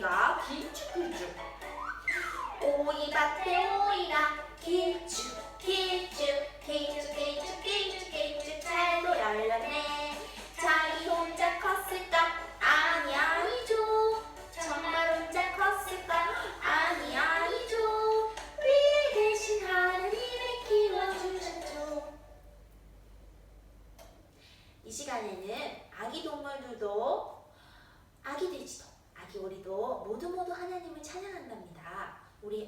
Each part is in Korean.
오이가 길쭉길쭉. 오이밭에 오이가 길쭉길쭉길쭉길쭉.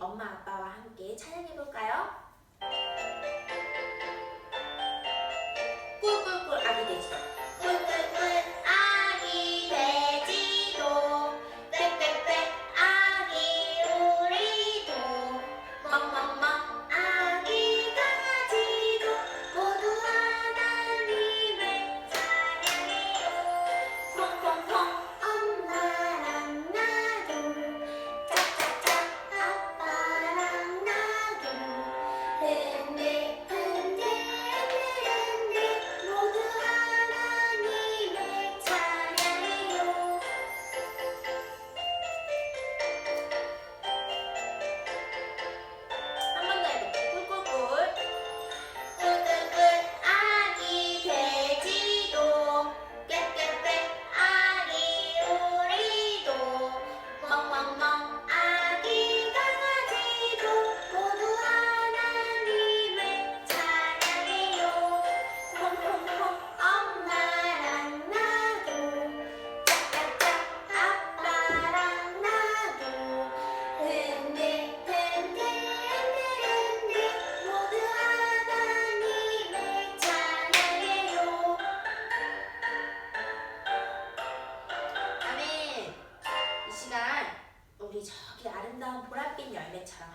엄마 아빠와 함께 찬양해 볼까요?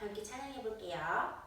함께 찬양해 볼게요.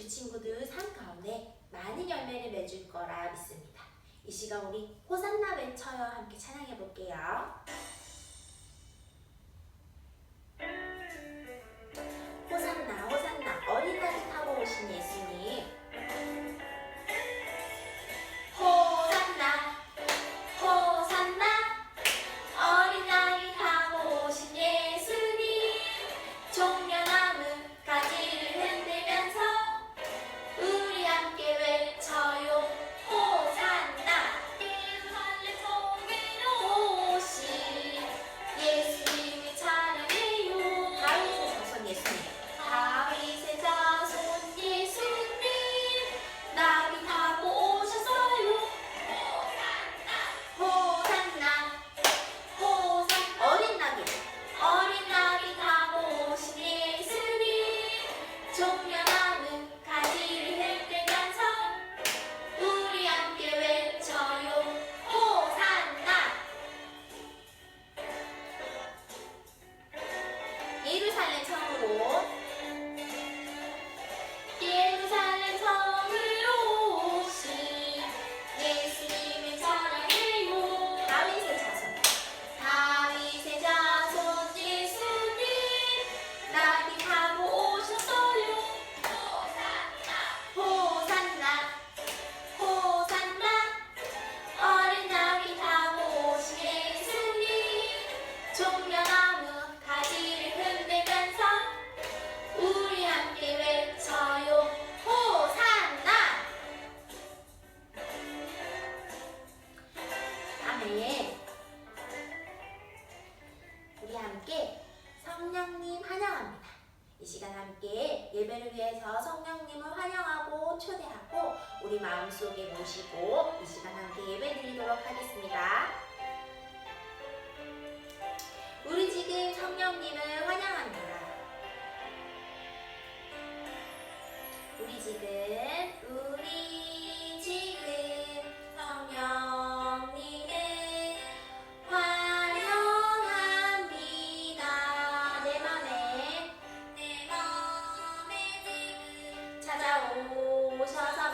우리 친구들 삶 가운데 많은 열매를 맺을 거라 믿습니다. 이 시간 우리 호산나 외쳐요 함께 찬양해 볼게요. 우리 마음속에 모시고 이 시간 함께 예배 드리도록 하겠습니다. 우리 지금 성령님을 환영합니다. 우리 지금 우리 지금 성령님을 환영합니다. 내 맘에 내 맘에 지금 찾아오셔서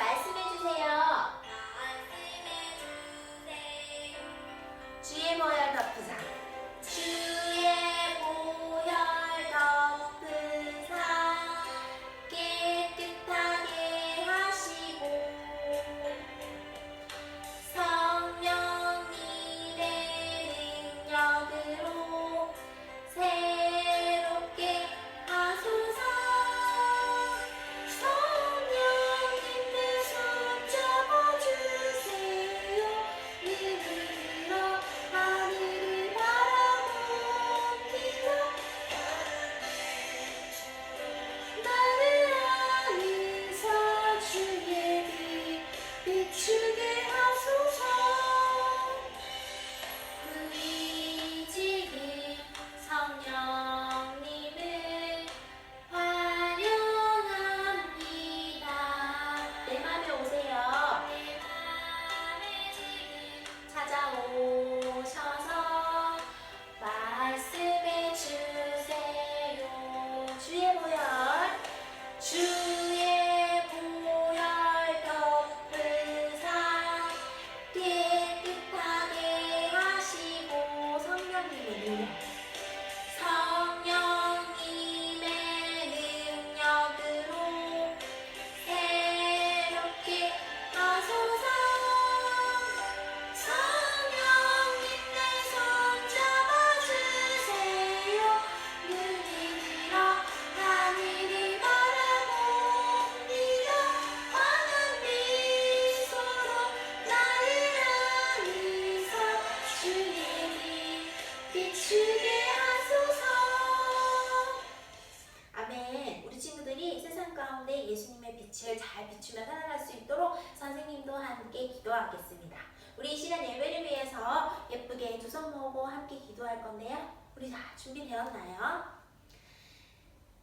빛을 잘 비추며 살아갈 수 있도록 선생님도 함께 기도하겠습니다 우리 이 시간 예배를 위해서 예쁘게 두 손 모으고 함께 기도할 건데요 우리 다 준비되었나요?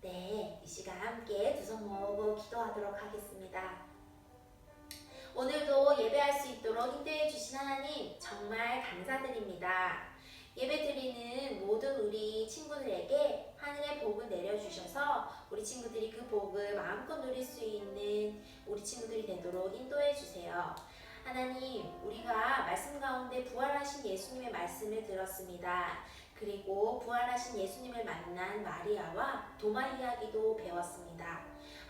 네, 이 시간 함께 두 손 모으고 기도하도록 하겠습니다. 오늘도 예배할 수 있도록 인도해 주신 하나님 정말 감사드립니다. 예배 드리는 모든 우리 친구들에게 하늘의 복을 내려주셔서 우리 친구들이 그 복을 마음껏 누릴 수 있는 우리 친구들이 되도록 인도해 주세요. 하나님, 우리가 말씀 가운데 부활하신 예수님의 말씀을 들었습니다. 그리고 부활하신 예수님을 만난 마리아와 도마 이야기도 배웠습니다.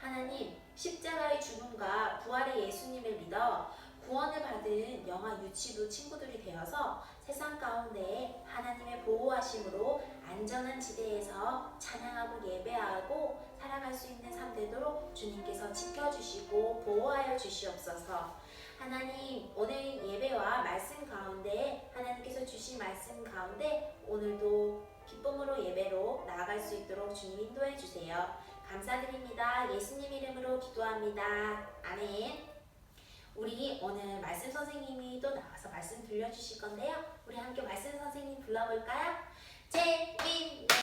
하나님, 십자가의 죽음과 부활의 예수님을 믿어 구원을 받은 영아 유치부 친구들이 되어서 세상 가운데 하나님의 보호하심으로 안전한 지대에서 찬양하고 예배하고 살아갈 수 있는 삶 되도록 주님께서 지켜주시고 보호하여 주시옵소서. 하나님 오늘 예배와 말씀 가운데 하나님께서 주신 말씀 가운데 오늘도 기쁨으로 예배로 나아갈 수 있도록 주님 인도해 주세요. 감사드립니다. 예수님 이름으로 기도합니다. 아멘. 우리 오늘 말씀 선생님이 또 나와서 말씀 들려주실 건데요. 우리 함께 말씀 선생님 불러볼까요? 재밌네